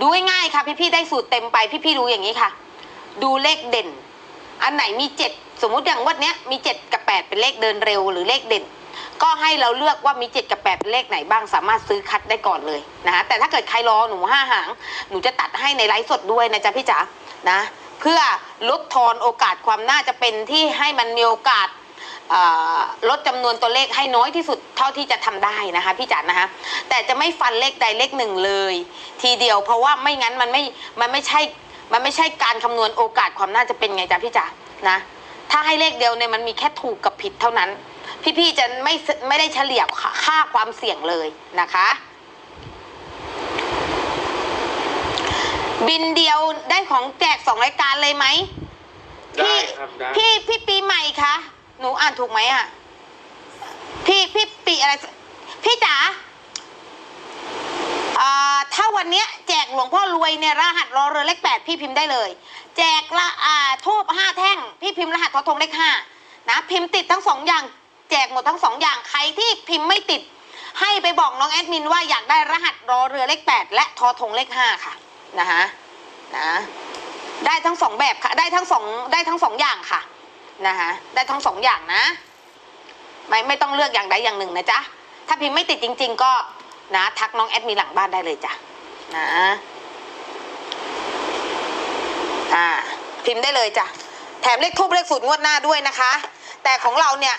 ดูง่ายๆค่ะพี่ๆได้สูตรเต็มไปพี่ๆดูอย่างนี้ค่ะ ดูเลขเด่น อันไหนมีเจ็ดสมมุติอย่างวันเนี้ยมีเจ็ดกับแปดเป็นเลขเดินเร็วหรือเลขเด่น ก็ให้เราเลือกว่ามีเจ็ดกับแปดเป็นเลขไหนบ้างสามารถซื้อคัดได้ก่อนเลยนะคะแต่ถ้าเกิดใครรอหนูห้าหางหนูจะตัดให้ในไลฟ์สดด้วยนะจ๊ะพี่จ๋านะ เพื่อลดทอนโอกาสความน่าจะเป็นที่ให้มันมีโอกาส ลดจำนวนตัวเลขให้น้อยที่สุดเท่าที่จะทำได้นะคะพี่จันนะคะ แต่จะไม่ฟันเลขใดเลขหนึ่งเลย ทีเดียวเพราะว่าไม่งั้นมันไม่มันไม่ใช่มันไม่ใช่การคำนวณโอกาสความน่าจะเป็นไงจ๊ะพี่จ๋านะ ถ้าให้เลขเดียวเนี่ยมันมีแค่ถูกกับผิดเท่านั้น พี่ๆจะไม่ไม่ได้เฉลี่ยค่าความเสี่ยงเลยนะคะบินเดียวได้ของแจกสองรายการเลยไหมได้พี่ครับได้พี่พี่ปีใหม่คะ หนูอ่านถูกไหมอะ พี่พี่ปีอะไร พี่จ๋าอ่าถ้าวันเนี้ยแจกหลวงพ่อรวยเนี่ยรหัสรอเรือเลขแปดพี่พิมพ์ได้เลย แจกละอ่าทูบห้าแท่ง พี่พิมพ์รหัสทอทงเลขห้านะพิมพ์ติดทั้งสองอย่าง แจกหมดทั้งสองอย่างใครที่พิมพ์ไม่ติด ให้ไปบอกน้องแอดมินว่าอยากได้รหัสรอเรือเลขแปดและทอทงเลขห้าค่ะนะคะนะได้ทั้งสองแบบค่ะ ได้ทั้งสองได้ทั้งสองอย่างค่ะ นะคะได้ทั้งสองอย่างนะ ไม่ไม่ต้องเลือกอย่างใดอย่างหนึ่งนะจ๊ะถ้าพิมพ์ไม่ติดจริง ๆ ก็นะทักน้องแอดมีหลังบ้านได้เลยจ้ะนะอ่าพิมพ์ได้เลยจ้ะแถมเลขทูบเลขสูตรงวดหน้าด้วยนะคะ แต่ของเราเนี่ย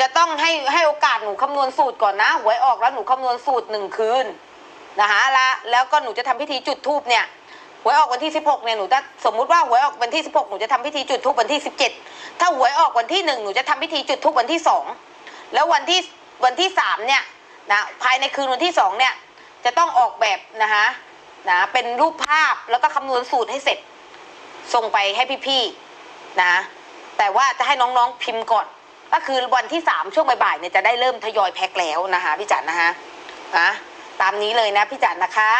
จะต้องให้ให้โอกาสหนูคำนวณสูตรก่อนนะหวยออกแล้วหนูคำนวณสูตรหนึ่งคืนนะคะแล้วแล้วก็หนูจะทำพิธีจุดทูบเนี่ย หวยออกวันที่ 16เนี่ยหนูจะสมมุติว่าหวยออกวันที่ 16 หนูจะทำพิธีจุดธูปวันที่ 17 ถ้าหวยออกวันที่ 1 หนูจะทำพิธีจุดธูปวันที่ 2 แล้ววันที่วันที่ 3 เนี่ยนะภายในคืนวันที่ 2 เนี่ยจะต้องออกแบบนะคะนะเป็นรูปภาพแล้วก็คำนวณสูตรให้เสร็จ ส่งไปให้พี่ๆนะแต่ว่าจะให้น้องๆพิมพ์ก่อน ก็คือวันที่ 3 ช่วงบ่ายๆเนี่ยจะได้เริ่มทยอยแพ็คแล้วนะคะพี่จันนะคะนะตามนี้เลยนะพี่จันนะคะ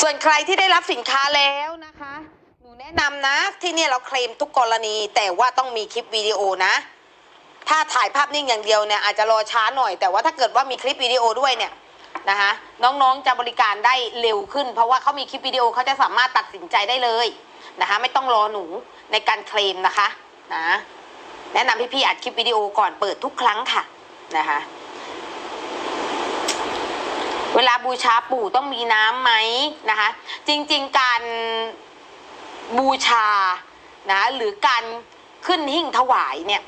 ส่วนใครที่ได้รับสินค้าแล้วนะคะ หนูแนะนำนะที่เนี่ยเราเคลมทุกกรณี แต่ว่าต้องมีคลิปวิดีโอนะ ถ้าถ่ายภาพนิ่งอย่างเดียวเนี่ยอาจจะรอช้าหน่อย แต่ว่าถ้าเกิดว่ามีคลิปวิดีโอด้วยเนี่ยนะคะน้องๆจะบริการได้เร็วขึ้น เพราะว่าเขามีคลิปวิดีโอเขาจะสามารถตัดสินใจได้เลยนะคะไม่ต้องรอหนูในการเคลมนะคะนะแนะนำพี่ๆอัดคลิปวิดีโอก่อนเปิดทุกครั้งค่ะนะคะ เวลาบูชาปู่ต้องมีน้ำไหมนะคะ จริงๆการบูชานะหรือการขึ้นหิ้งถวายเนี่ย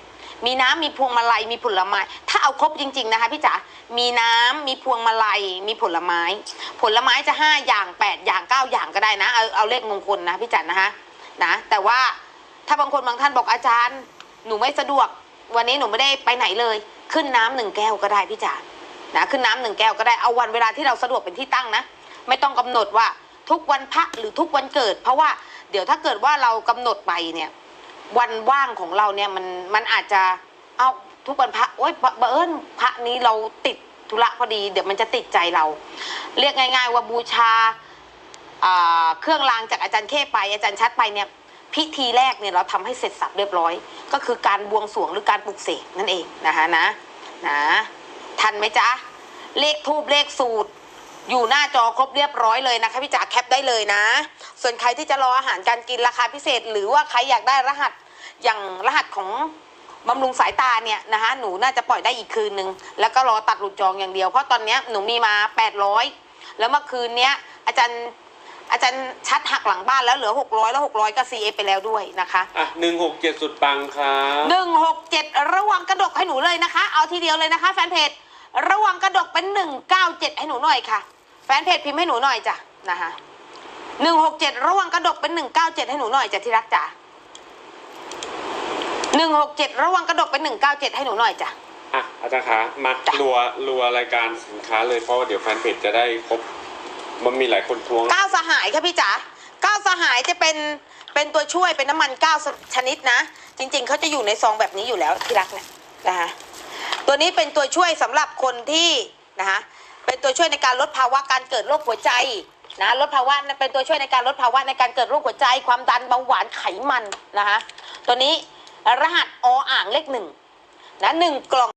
มีน้ำมีพวงมาลัยมีผลไม้ ถ้าเอาครบจริง ๆนะคะพี่จ๋ามีน้ำมีพวงมาลัยมีผลไม้ ผลไม้จะห้าอย่างแปดอย่างเก้าอย่างก็ได้นะเอาเอาเลขมงคลนะพี่จ๋านะคะนะแต่ว่าถ้าบางคนบางท่านบอกอาจารย์ หนูไม่สะดวก วันนี้หนูไม่ได้ไปไหนเลย ขึ้นน้ำหนึ่งแก้วก็ได้พี่จ๋า นะขึ้นน้ำหนึ่งแก้วก็ได้เอาวันเวลาที่เราสะดวกเป็นที่ตั้งนะ ไม่ต้องกำหนดว่าทุกวันพระหรือทุกวันเกิด เพราะว่าเดี๋ยวถ้าเกิดว่าเรากำหนดไปเนี่ย วันว่างของเราเนี่ยมันมันอาจจะเอาทุกวันพระโอ๊ยบบังเอิญพระนี้เราติดธุระพอดี เดี๋ยวมันจะติดใจเรา เรียกง่าย ๆ ว่าบูชาอ่าเครื่องรางจากอาจารย์เข้ไป อาจารย์ชัดไปเนี่ยพิธีแรกเนี่ยเราทำให้เสร็จสับเรียบร้อย ก็คือการบวงสรวงหรือการปลุกเสกนั่นเองนะคะนะนะ ทันไหมจ๊ะ เลขทูบเลขสูตร อยู่หน้าจอครบเรียบร้อยเลยนะคะพี่จ๋าแคปได้เลยนะ ส่วนใครที่จะรออาหารการกินราคาพิเศษ หรือว่าใครอยากได้รหัสอย่างรหัสของบำรุงสายตาเนี่ยนะคะหนูน่าจะปล่อยได้อีกคืนนึง แล้วก็รอตัดหลุดจองอย่างเดียว เพราะตอนเนี้ยหนูมีมา 800 แล้วเมื่อคืนเนี้ยอาจารย์อาจารย์ชัดหักหลังบ้านแล้วเหลือ 600 แล้ว 600 ก็ CA ไปแล้วด้วยนะคะ อะหนึ่งหกเจ็ดสุดปังครับหนึ่งหกเจ็ดระวังกระดกให้หนูเลยนะคะ เอาทีเดียวเลยนะคะแฟนเพจ ระวังกระดกเป็นหนึ่งเก้าเจ็ดให้หนูหน่อยค่ะ แฟนเพจพิมพ์ให้หนูหน่อยจ้ะนะคะหนึ่งหกเจ็ดระวังกระดกเป็นหนึ่งเก้าเจ็ดให้หนูหน่อยจ้ะที่รักจ้ะหนึ่งหกเจ็ดระวังกระดกเป็นหนึ่งเก้าเจ็ดให้หนูหน่อยจ้ะ อะอาจารย์คะมาจ้ะ รัวรัวรายการสินค้าเลยเพราะว่าเดี๋ยวแฟนเพจจะได้ครบ มันมีหลายคนทวงก้าวสหายค่ะพี่จ๋าก้าวสหายจะเป็นเป็นตัวช่วยเป็นน้ำมันก้าวชนิดนะ จริงๆเขาจะอยู่ในซองแบบนี้อยู่แล้วที่รักเนี่ยนะคะ ตัวนี้เป็นตัวช่วยสำหรับคนที่นะคะเป็นตัวช่วยในการลดภาวะการเกิดโรคหัวใจนะลดภาวะเป็นตัวช่วยในการลดภาวะในการเกิดโรคหัวใจ ความดันเบาหวานไขมันนะคะตัวนี้รหัสออ่างเลขหนึ่งนะหนึ่งกล่อง